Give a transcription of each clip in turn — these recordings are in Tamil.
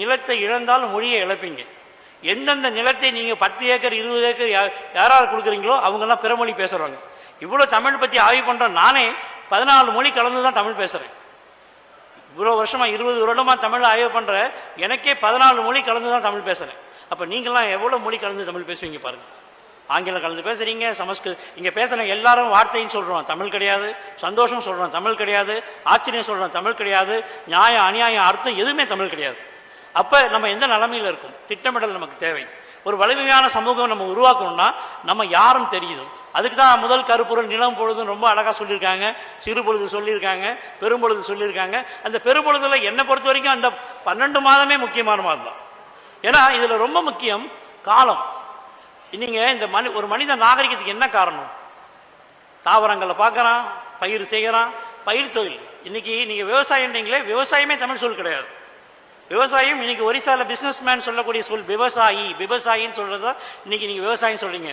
நிலத்தை இழந்தால் மொழியை இழப்பீங்க. எந்தெந்த நிலத்தை நீங்கள் பத்து ஏக்கர் இருபது ஏக்கர் யா- கொடுக்குறீங்களோ அவங்கெல்லாம் பிறமொழி பேசுகிறாங்க இவ்வளோ தமிழ் பற்றி ஆய்வு பண்ணுற நானே பதினாலு மொழி கலந்து தான் தமிழ் பேசுகிறேன் இவ்வளோ வருஷமாக இருபது வருடமாக தமிழ் ஆய்வு பண்ணுற எனக்கே பதினாலு மொழி கலந்து தான் தமிழ் பேசுகிறேன் அப்போ நீங்களாம் எவ்வளோ மொழி கலந்து தமிழ் பேசுவீங்க பாருங்கள் ஆங்கிலம் கலந்து பேசுகிறீங்க சமஸ்கிருத் இங்கே பேசுகிற எல்லாரும் வார்த்தையும் சொல்கிறோம் தமிழ் கிடையாது சந்தோஷம் சொல்கிறோம் தமிழ் கிடையாது ஆச்சரியம் சொல்கிறோம் தமிழ் கிடையாது நியாயம் அநியாயம் அர்த்தம் எதுவுமே தமிழ் கிடையாது. அப்போ நம்ம எந்த நிலைமையில் இருக்கும்? திட்டமிடல் நமக்கு தேவை. ஒரு வலிமையான சமூகம் நம்ம உருவாக்கணும்னா நம்ம யாரும் தெரியுது. அதுக்கு தான் முதல் கருப்பொருள் நிலம் பொழுதுன்னு ரொம்ப அழகாக சொல்லியிருக்காங்க. சிறு பொழுது சொல்லியிருக்காங்க பெரும்பொழுது சொல்லியிருக்காங்க. அந்த பெரும்பொழுதுல என்னை பொறுத்த வரைக்கும் அந்த பன்னெண்டு மாதமே முக்கியமான மாதம் தான். ஏன்னா இதில் ரொம்ப முக்கியம் காலம். நீங்க இந்த மனி ஒரு மனித நாகரிகத்துக்கு என்ன காரணம்? தாவரங்களை பார்க்குறான் பயிர் செய்கிறான் பயிர் தொழில். இன்னைக்கு நீங்கள் விவசாயம்ன்றீங்களே விவசாயமே தமிழ் சொல் கிடையாது. விவசாயம் இன்னைக்கு ஒரிசால பிசினஸ் மேன் சொல்லக்கூடிய சொல் விவசாயி. விவசாயின்னு சொல்றதா இன்னைக்கு நீங்க விவசாயம் சொல்றீங்க.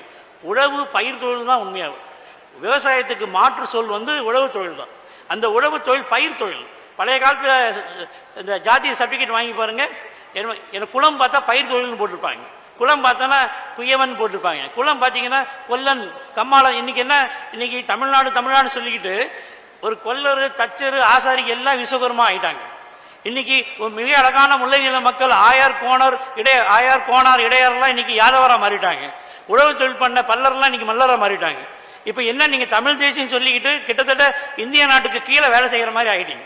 உழவு பயிர் தொழில் தான் உண்மையாகும். விவசாயத்துக்கு மாற்று சொல் வந்து உழவு தொழில் தான். அந்த உழவு தொழில் பயிர் தொழில். பழைய காலத்தில் இந்த ஜாதிய சர்டிஃபிகேட் வாங்கி பாருங்க. என்ன எனக்கு குளம் பார்த்தா பயிர் தொழில்னு போட்டிருப்பாங்க. குளம் பார்த்தோன்னா குயவன் போட்டிருப்பாங்க. குளம் பார்த்தீங்கன்னா கொல்லன் கம்மாளம். இன்னைக்கு என்ன இன்னைக்கு தமிழ்நாடு தமிழ்நாடு சொல்லிக்கிட்டு ஒரு கொல்லர் தச்சர் ஆசாரி எல்லாம் விஸ்வகர்மா ஆயிட்டாங்க. இன்னைக்கு ஒரு மிக அழகான முல்லை நில மக்கள் ஆயார் கோணர் இடைய ஆயார் கோணார் இடையர்லாம் இன்னைக்கு யாதவராக மாறிட்டாங்க. உழவு தொழில் பண்ண பல்லர்லாம் இன்னைக்கு மல்லராக மாறிட்டாங்க. இப்போ என்ன நீங்கள் தமிழ் தேசியம் சொல்லிக்கிட்டு கிட்டத்தட்ட இந்திய நாட்டுக்கு கீழே வேலை செய்கிற மாதிரி ஆகிட்டீங்க